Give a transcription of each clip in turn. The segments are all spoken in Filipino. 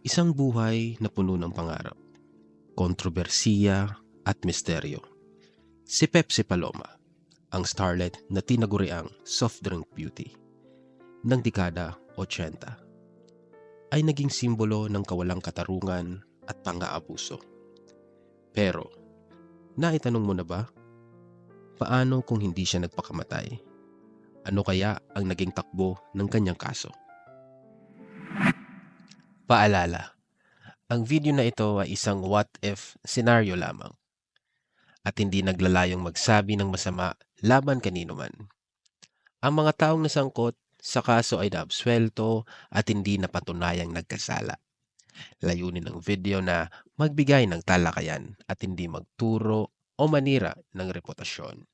Isang buhay na puno ng pangarap, kontrobersiya at misteryo. Si Pepsi Paloma, ang starlet na tinaguriang soft drink beauty ng dekada 80, ay naging simbolo ng kawalang katarungan at pang-aabuso. Pero, naitanong mo na ba? Paano kung hindi siya nagpakamatay? Ano kaya ang naging takbo ng kanyang kaso? Paalala, ang video na ito ay isang what if scenario lamang at hindi naglalayong magsabi ng masama laban kanino man. Ang mga taong nasangkot sa kaso ay naabswelto at hindi napatunayang nagkasala. Layunin ng video na magbigay ng talakayan at hindi magturo o manira ng reputasyon.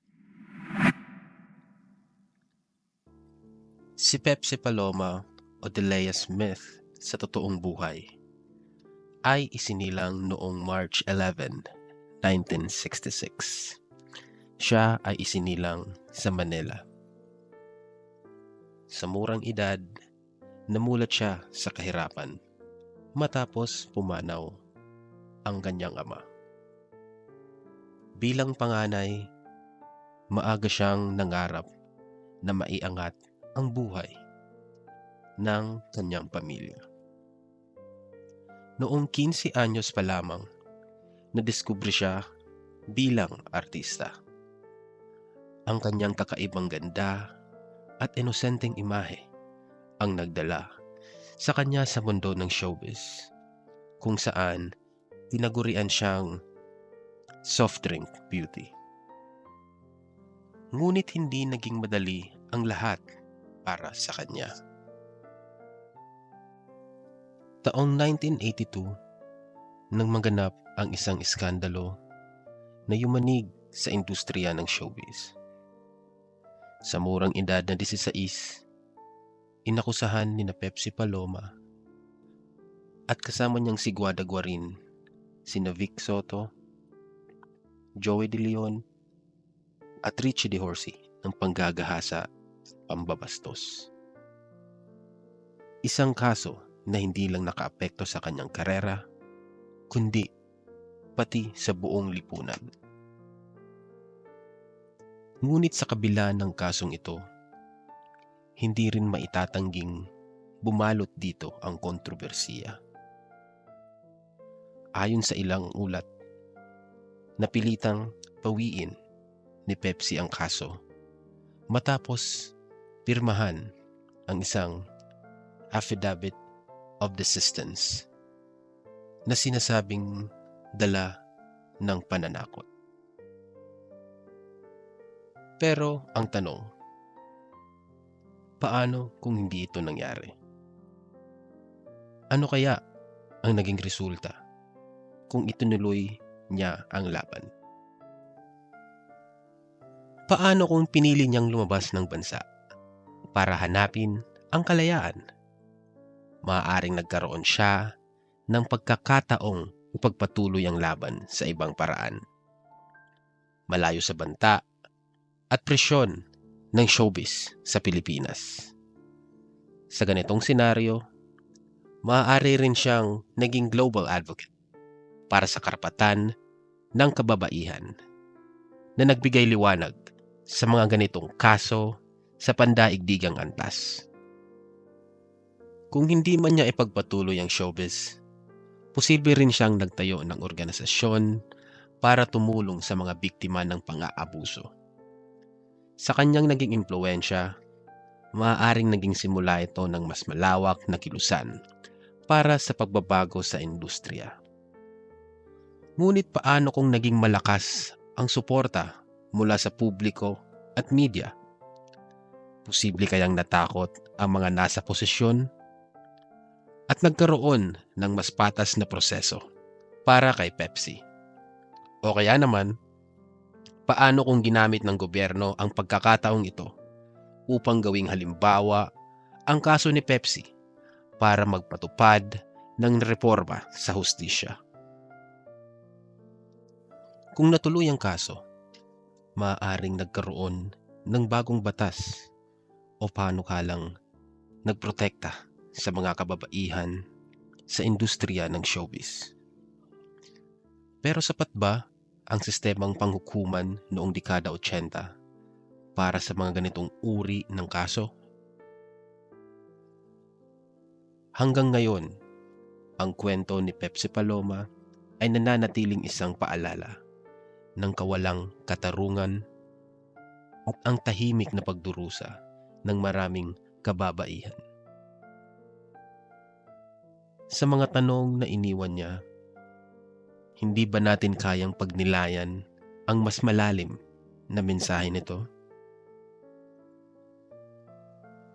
Si Pepsi Paloma o Delia Smith sa totoong buhay ay isinilang noong March 11, 1966. Siya ay isinilang sa Manila. Sa murang edad, namulat siya sa kahirapan matapos pumanaw ang kanyang ama. Bilang panganay, maaga siyang nangarap na maiangat ang buhay ng kanyang pamilya. Noong 15 anyos pa lamang, nadiskubre siya bilang artista. Ang kanyang kakaibang ganda at inosenteng imahe ang nagdala sa kanya sa mundo ng showbiz, kung saan tinagurian siyang soft drink beauty. Ngunit hindi naging madali ang lahat para sa kanya. Taong 1982, nang maganap ang isang iskandalo na yumanig sa industriya ng showbiz. Sa murang edad na 16, inakusahan ni na Pepsi Paloma at kasama niyang si Guada Guarin, sina Vic Soto, Joey De Leon at Richie De Horsey ng panggagahasa pambabastos. Isang kaso na hindi lang nakaapekto sa kanyang karera, kundi pati sa buong lipunan. Ngunit sa kabila ng kasong ito, hindi rin maitatangging bumalot dito ang kontrobersiya. Ayon sa ilang ulat, napilitang pawiin ni Pepsi ang kaso matapos pirmahan ang isang affidavit of desistance na sinasabing dala ng pananakot. Pero ang tanong, paano kung hindi ito nangyari? Ano kaya ang naging resulta kung itinuloy niya ang laban? Paano kung pinili niyang lumabas ng bansa para hanapin ang kalayaan? Maaaring nagkaroon siya ng pagkakataong ipagpatuloy ang laban sa ibang paraan. Malayo sa banta at presyon ng showbiz sa Pilipinas. Sa ganitong senaryo, maaari rin siyang naging global advocate para sa karapatan ng kababaihan na nagbigay liwanag sa mga ganitong kaso sa pandaigdigang antas. Kung hindi man niya ipagpatuloy ang showbiz, posible rin siyang nagtayo ng organisasyon para tumulong sa mga biktima ng pang-aabuso. Sa kanyang naging impluensya, maaaring naging simula ito ng mas malawak na kilusan para sa pagbabago sa industriya. Ngunit paano kung naging malakas ang suporta mula sa publiko at media? Posible kayang natakot ang mga nasa posisyon at nagkaroon ng mas patas na proseso para kay Pepsi. O kaya naman, paano kung ginamit ng gobyerno ang pagkakataong ito upang gawing halimbawa ang kaso ni Pepsi para magpatupad ng reforma sa hustisya. Kung natuloy ang kaso, maaaring nagkaroon ng bagong batas o panukalang nagprotekta sa mga kababaihan sa industriya ng showbiz. Pero sapat ba ang sistemang panghukuman noong dekada 80 para sa mga ganitong uri ng kaso? Hanggang ngayon, ang kwento ni Pepsi Paloma ay nananatiling isang paalala ng kawalang katarungan at ang tahimik na pagdurusa ng maraming kababaihan. Sa mga tanong na iniwan niya, hindi ba natin kayang pagnilayan ang mas malalim na mensahe nito?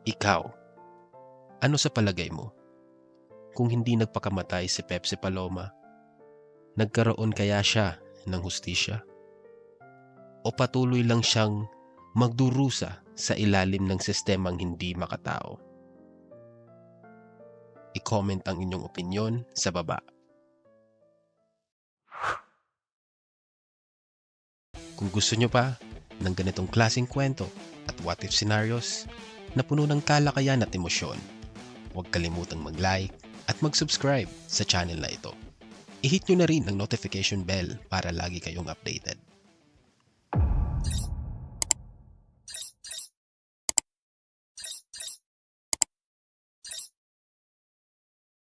Ikaw, ano sa palagay mo? Kung hindi nagpakamatay si Pepsi Paloma, nagkaroon kaya siya ng hustisya? O patuloy lang siyang magdurusa sa ilalim ng sistemang hindi makatao? I-comment ang inyong opinion sa baba. Kung gusto nyo pa ng ganitong klaseng kwento at what if scenarios na puno ng kalakayan at emosyon, huwag kalimutang mag-like at mag-subscribe sa channel na ito. I-hit nyo na rin ang notification bell para lagi kayong updated.